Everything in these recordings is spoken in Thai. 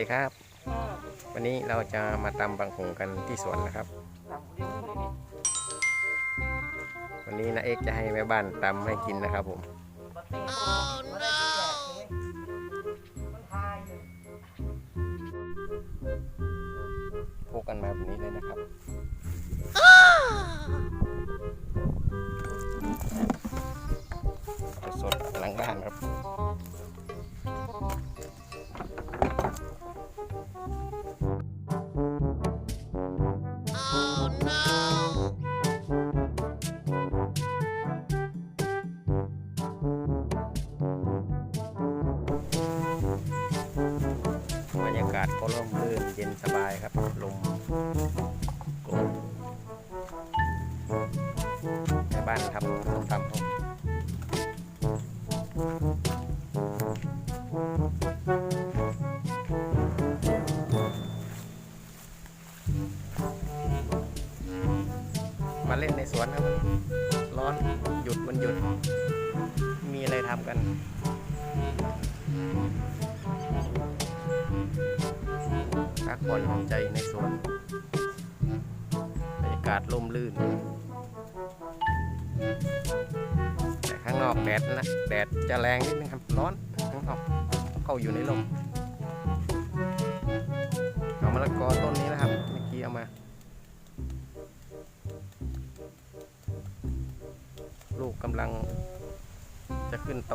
ดีครับ วันนี้เราจะมาตำบังหงกันที่สวนนะครับ วันนี้นาเอกจะให้แม่บ้านตำให้กินนะครับผม พกกันมาแบบนี้เลยนะครับ็ร่มรื่นเย็นสบายครับ ลมกรกในบ้านทำต้มตำครับมาเล่นในสวนครับ ร้อนหยุดวันหยุด มีอะไรทำกัน พักผ่อนหย่อนใจในสวนบรรยากาศร่มรื่น แต่ข้างนอกแดดนะแดดจะแรงนิดนึงครับร้อนข้างนอกเข้าอยู่ในลมเอามะละกอต้นนี้นะครับเมื่อกี้เอามา ลูกกำลังจะขึ้นโต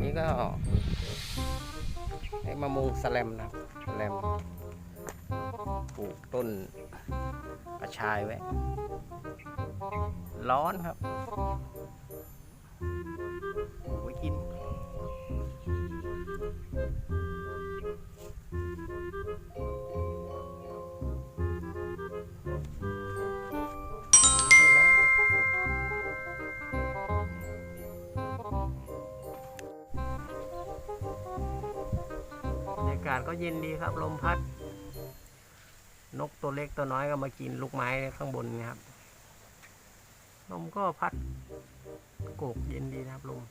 นี่ก็ไอ้มะม่วงสแลมนะครับสแลมปลูกต้นกระชายไว้ ร้อนครับากาศก็เย็นดีครับ ลมพัด นกตัวเล็กตัวน้อยก็มากินลูกไม้ข้างบนนะครับ ลมก็พัดโกกเย็นดีนะครับลม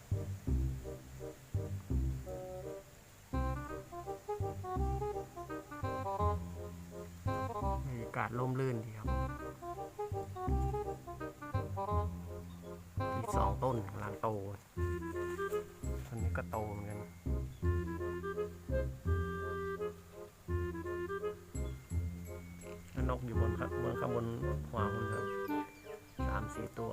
บรรยากาศร่มรื่นดีครับที่สองต้นกำลังโตต้นนี้ก็โตเหมือนกัน หัวคุณเรับสามสี่ตัว